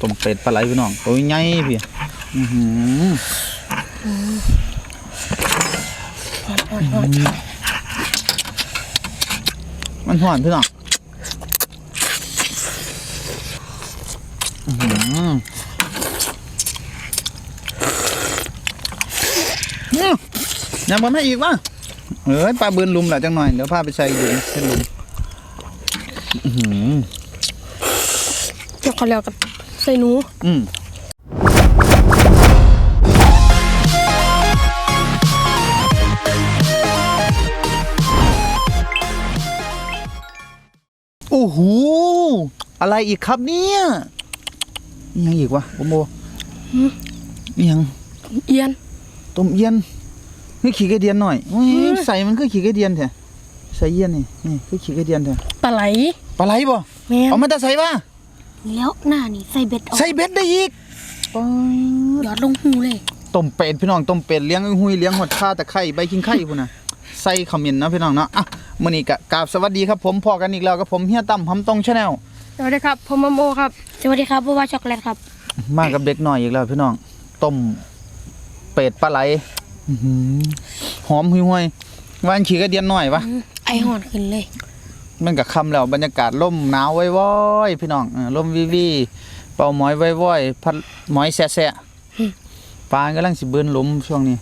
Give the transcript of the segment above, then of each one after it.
ต้มเป็ดปลาไหลพี่น้องตัวใหญ่พี่อือหือมันหวานพี่น้องอือหือยังบ่ม่อีกวะเอ้ยปลาบืนลุมแหละจังหน่อย เดี๋ยวพาไปใส่หลุมเส้นลุม อื้อหือเจ้าเขาเรียกกับ ใส่หนู อืมโอ้โหอะไรอีกครับเนี่ยนี่ยังอีกวะโอมโบนี่ยังเอียน ต้มเอี้ยนนี่ขี่กระเดียนหน่อยอุ๊ยอืม ใส่มันคือขี่กระเดียนแท้ใส่เอี้ยนนี่นี่คือขี่กระเดียนแท้ปลาไหลปลาไหลบ่แม่นเอามาแต่ใส่ป่ะ แล้วหน้านี่ใส่เบ็ดออกใส่เบ็ดได้อีกป๊าดหยอดลงหูเลยต้มเป็ดพี่น้องต้มเป็ดเลี้ยงหุยเลี้ยงหดข้าตะไคร้ใบขิงไข่พุ่นน่ะใส่ขมิ้นนะพี่น้องเนาะอะมื้อนี้ก็กราบสวัสดีครับผมพอกันอีกแล้วกับผมเฮียตั้มหำตรงชาแนลสวัสดีครับผมมัมโอครับสวัสดีครับบัวช็อกโกแลตครับ มากับเด็กหน่อยอีกแล้วพี่น้องต้มเป็ดปลาไหลอื้อหือหอมหุยๆหวานขี้กระเดียนหน่อยวะไอหอนขึ้นเลย มันก็ค่ำแล้วบรรยากาศล่มหนาวว้อยๆพี่น้องล่มวิวีเป่าหมอยว้อยๆพัดหมอยแซ่ๆปลากำลังสิเบินลุมช่วงนี้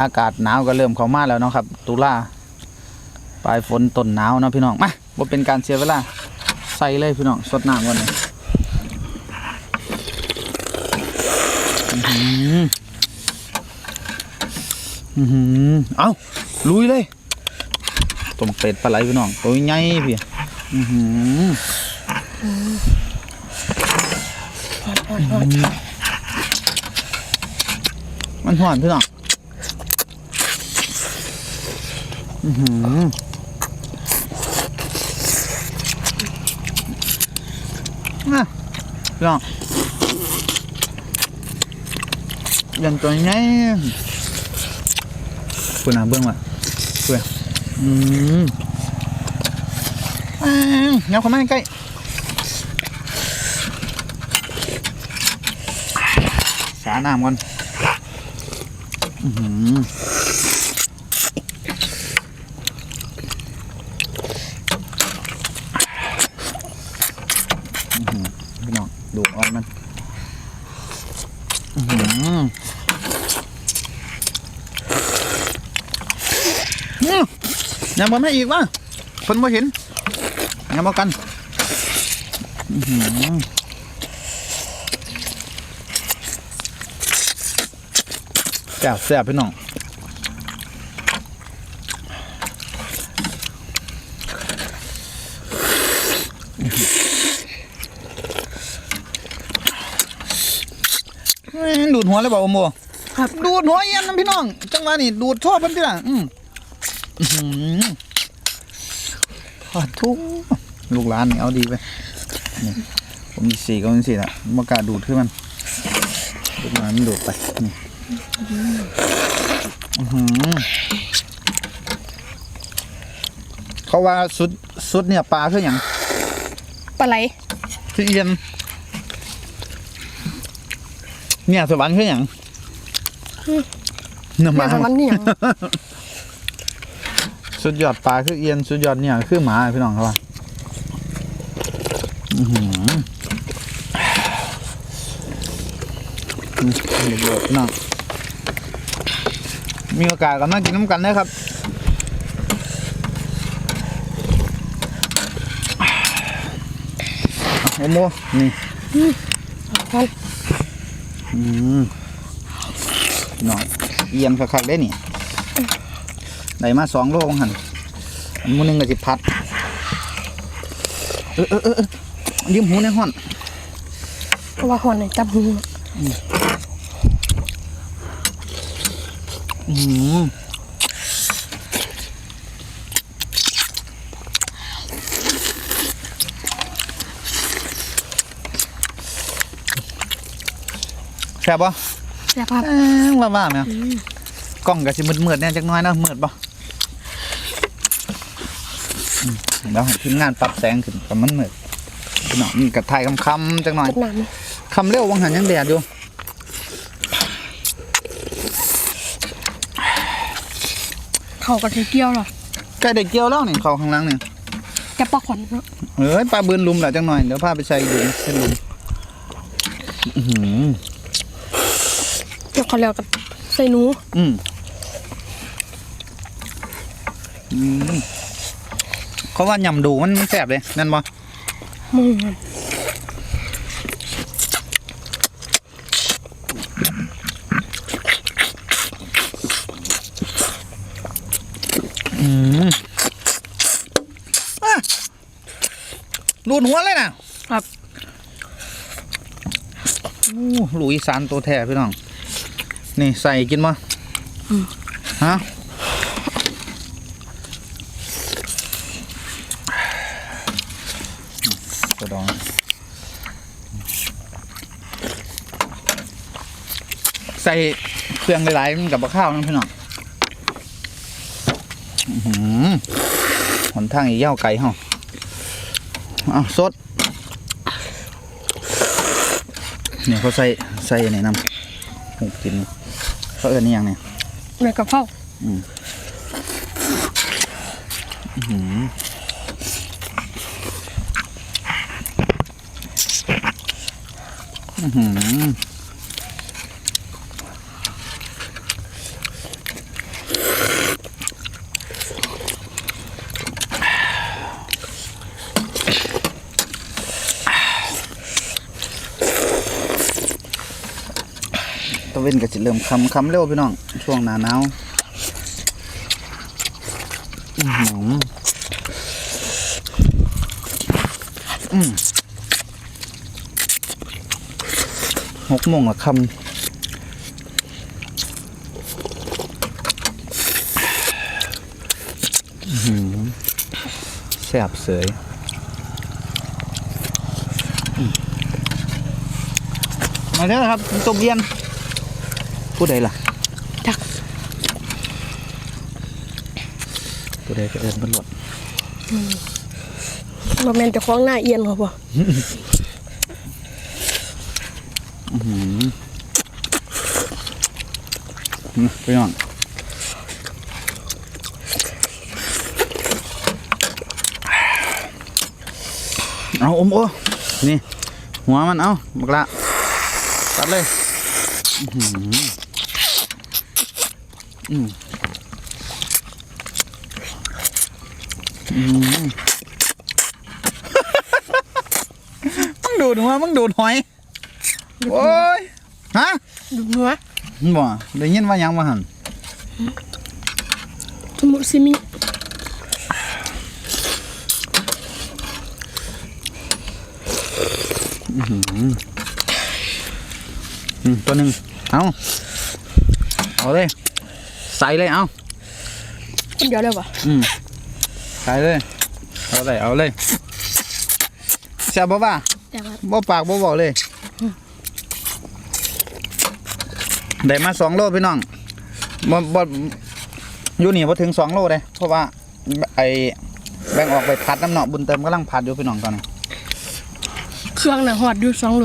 อากาศหนาวก็เริ่มเข้ามาแล้วเนาะครับ ตุลาปลายฝนต้นหนาวเนาะพี่น้องมาบ่เป็นการเสียเวลาใส่เลยพี่น้องสดน้ำก่อนเลยอื้อหืออื้อหือเอาลุยเลย ต้มเป็ดปลาไหลพี่น้องตัวใหญ่พี่อือหือมันหวานพี่น้องอือหือน่ะพี่น้องยันตัวใหญ่คุณน่ะเบื้องว่ะเพื่อน อืมอ่าเงาเข้ามาใกล้สาน้ำก่อนอื้อหืออื้อหือพี่น้องดูออกมัน อื้อหือเนี่ย ยังบ่ไม่อีกวะคนบ่เห็นยังบ่กันอื้อหือแซ่บแซ่บพี่น้องเอ้ยดูดหัวเลยบอกโอโมครับดูดหัวเอียนนะพี่น้อง จังหวะนี่ดูดทั่วเพิ่นพี่ล่ะอืมอื้อหือ ขอทุกลูกหลานนี่เอาดีไปนี่ผมมีสี่ก็มีสี่ละมากล้าดูดขึ้นมันดูดมามันดูดไปนี่อื้อหือเขาว่าสุดสุดเนี่ยปลาคืออย่างปลาไหลคือเอียนเนี่ยสวรรค์คืออย่างเนื้อหแม่มาสวรรค์นี่หยัง สุดยอดปลาคือเอียนสุดยอดเนี่ยคือหมาพี่น้องเขาว่าอือหืออืมเดือดๆพี่น้องมีโอกาสก็มากินน้ำกันนะครับโอ้โมนี่ฮอนอืมพี่น้องเอียนคักๆได้นี่ ได้มาสองโลของหันอันหมูหนึงก็สิพัดเออเออเออเออยืมหูในห้อนเพราะว่าฮอนเนี่ยจับหูอืมแซ่บปะแซ่บครับเอ้ยว่าว่าไหมกล้องก็สิมืดๆเนี่ยจักหน้อยเนาะมืดปะอืม เดี๋ยวให้ทีมงานปรับแสงขึ้นประมันมืดพี่น้องมันกระทายคำๆจังหน่อยจัดน้คำเร็ววังหันยังแดดอยู่ำเขากับไทเกียวเหรอใกล้ได้เกี่ยวแล้วนี่เขาข้างหล่างนี่จะปลาขวัญเนาะเอ้ยปลาเบือนลุมแหละจังหน่อยเดี๋ยวพาไปใส่ดุมเส้นลุมอื้อหือเดี๋ยวเขาเรียกกันใส่หนูอืมอืม เขาว่าหย่ำดูมันมันแสบเลยนั่นบ่มึงอืมอะรูดหัวเลยนะครับอู้หลุยสานตัวแท้พี่น้อง นี่ใส่กินมั้ฮะกระดอง ใส่เครื่องหลายๆมันกับบะข้าวนั่นพี่น้องอื้อหือหนทางอีกยาวไกลเฮาเอ้าสดเนี่ยเขาใส่ใส่ในน้ำหูกินเขาเอิ้นนี่ยังเนี่ยในกระเพราอื้อหือ ตะเวนก็จะเริ่มคำคำเร็วพี่น้อง ช่วงหน้าหนาวอื้อหืมหกโมงละคำอื้อหือแซ่บเสยมาเด้อครับตบเย็น ผู้ใดล่ะจักผู้ใดก็เอินมันหลดบ่แม่นจะคล้องหน้าเอียนเขาบ่อืมพี่น้องเอาอมโอ้นี่ หัวมันเอาบักละ ตัดเลย อื้อหืออืมอืมมึงดูดหัวมึงดูดหอยโอ้ยฮะดูเนื้อบ่ได้ยินว่าหยังมาหันสมุซิมิอืมตัวหนึ่งเอาเอาเลย ใส่เลยเอาคนเดียวเลยบ่อืมใส่เลย เอาเลยเอาเลยแซ่บบ่ป่ะแต่ว่าบ่ปากบ่บอกเลย ได้มาสองโลพี่น้องบ่บ่อยู่นี่บ่ถึงสองโลเลยเพราะว่า ไอแบ่งออกไปพัดน้ำเนาะบุญเติมกำลังพัดอยู่พี่น้องตอนนี้เครื่องน่ะหอดอยู่สองโล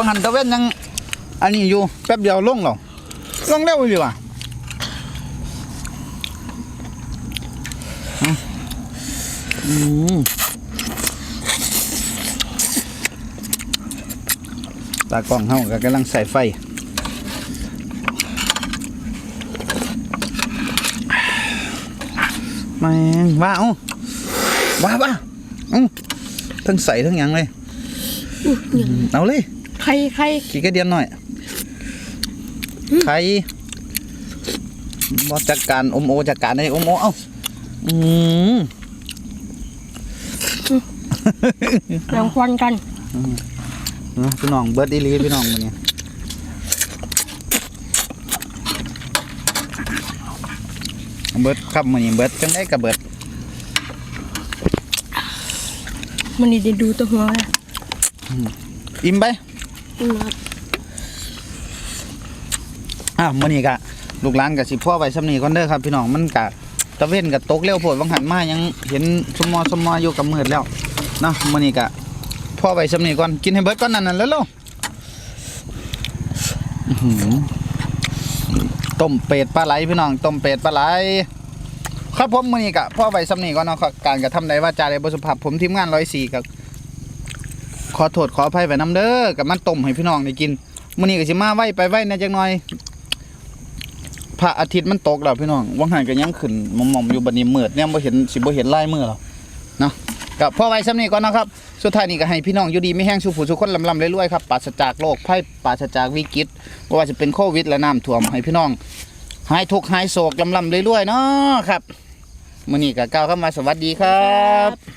พอหันตะเว้นยัง อันนี้อยู่แป๊บเดียวลงแล้วลงเร็วเลยว่ะอืมอืมตากล้องเฮาก็กำลังใส่ไฟแมงว่าเอ้าว่าว่าเอ้าทั้งใส่ทั้งหยังเลย เอาเลย ใครใครขี่กระเดียนหน่อยใครบอจัดการอมโอจัดการได้อมโอเอ้าอืมแบ่งควันกันนะพี่น้องเบิร์ดอีหลีพี่น้องมันเนี่ยเบิร์ดครับมันนี่เบิร์ดจังได้กับเบิร์ดมันนี่ได้ดูตัวหัวเลยอิ่มไป อืมครับอะมื้อนี้ก็ลูกหลานก็สิพ่อไว้สำนีก่อนเด้อครับ พี่น้องมันก็ตะเว้นก็ตกเร็วโพดวังหันมายังเห็นสมอสมออยู่กับมืดแล้วเนาะมื้อนี้ก็พ่อไว้สำนีก่อนกินให้เบิดก่อนนั่นน่ะแล้วๆอื้อหือต้มเป็ดปลาไหลพี่น้องต้มเป็ดปลาไหลครับผมมือนี้ก็พ่อไว้สำนีก่อนเนาะการกระทำใดว่าจาใดบ่สุภาพผมทีมงาน104ก็ ขอโทษขออภัยไว้นํเด้อกับมันต้มให้พี่น้องได้กินมื้อนี้ก็สิมาไว้ไปไว้น่จักหน่อยพระอาทิตย์มันตกแล้วพี่น้องวังหันก็ยังขึ้นมอมๆอยู่บัดนี้มืดเนี่ยบ่เห็นสิบ่เห็นลายมือแล้วเนาะก็พ่อไว้สำนี้ก่อนนะครับ สุดท้ายนี้ก็ให้พี่น้องอยู่ดีไม่แห้งสุขผู้สุขคนลำๆรวยๆครับปราศจากโรคภัยปราศจากวิกฤตบ่ว่าจะเป็นโควิดและน้ำท่วมให้พี่น้องหายทุกข์หายโศกลำๆรวยๆเนาะครับมื้อนี้ก็กล่าวคำว่าสวัสดีครับ